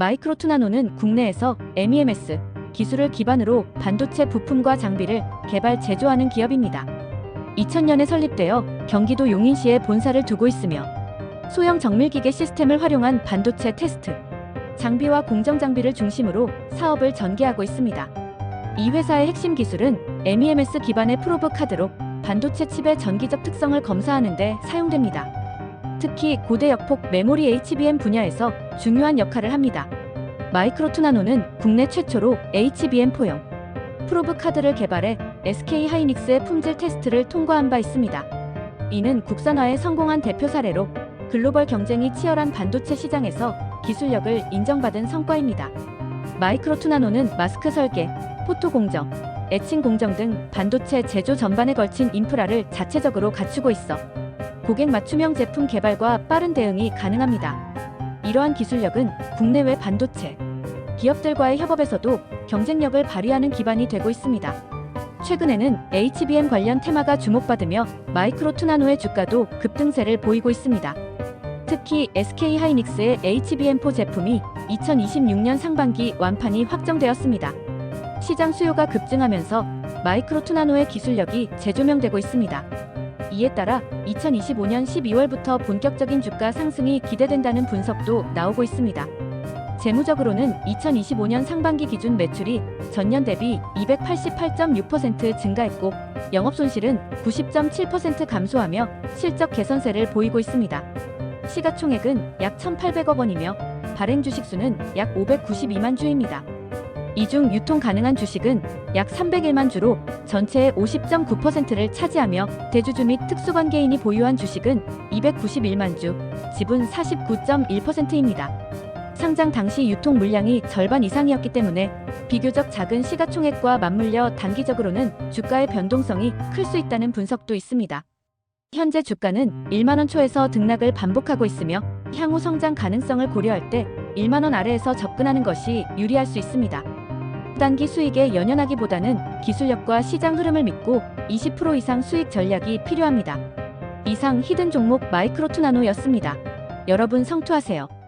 마이크로 투나노는 국내에서 MEMS 기술을 기반으로 반도체 부품과 장비를 개발 제조하는 기업입니다. 2000년에 설립되어 경기도 용인시에 본사를 두고 있으며 소형 정밀기계 시스템을 활용한 반도체 테스트, 장비와 공정 장비를 중심으로 사업을 전개하고 있습니다. 이 회사의 핵심 기술은 MEMS 기반의 프로브 카드로 반도체 칩의 전기적 특성을 검사하는 데 사용됩니다. 특히 고대 역폭 메모리 HBM 분야에서 중요한 역할을 합니다. 마이크로 투나노는 국내 최초로 HBM4형 프로브 카드를 개발해 SK 하이닉스의 품질 테스트를 통과한 바 있습니다. 이는 국산화에 성공한 대표 사례로 글로벌 경쟁이 치열한 반도체 시장에서 기술력을 인정받은 성과입니다. 마이크로 투나노는 마스크 설계, 포토 공정, 애칭 공정 등 반도체 제조 전반에 걸친 인프라를 자체적으로 갖추고 있어 고객 맞춤형 제품 개발과 빠른 대응이 가능합니다. 이러한 기술력은 국내외 반도체 기업들과의 협업에서도 경쟁력을 발휘하는 기반이 되고 있습니다. 최근에는 HBM 관련 테마가 주목받으며 마이크로 투나노의 주가도 급등세를 보이고 있습니다. 특히 SK 하이닉스의 HBM4 제품이 2026년 상반기 완판이 확정되었습니다. 시장 수요가 급증하면서 마이크로 투나노의 기술력이 재조명되고 있습니다. 이에 따라 2025년 12월부터 본격적인 주가 상승이 기대된다는 분석도 나오고 있습니다. 재무적으로는 2025년 상반기 기준 매출이 전년 대비 288.6% 증가했고 영업 손실은 90.7% 감소하며 실적 개선세를 보이고 있습니다. 시가총액은 약 1,800억 원이며 발행 주식 수는 약 592만 주입니다. 이 중 유통 가능한 주식은 약 301만 주로 전체의 50.9%를 차지하며 대주주 및 특수관계인이 보유한 주식은 291만 주, 지분 49.1%입니다. 상장 당시 유통 물량이 절반 이상이었기 때문에 비교적 작은 시가총액과 맞물려 단기적으로는 주가의 변동성이 클 수 있다는 분석도 있습니다. 현재 주가는 1만원 초에서 등락을 반복하고 있으며 향후 성장 가능성을 고려할 때 1만원 아래에서 접근하는 것이 유리할 수 있습니다. 단기 수익에 연연하기보다는 기술력과 시장 흐름을 믿고 20% 이상 수익 전략이 필요합니다. 이상 히든 종목 마이크로투나노였습니다. 여러분 성투하세요.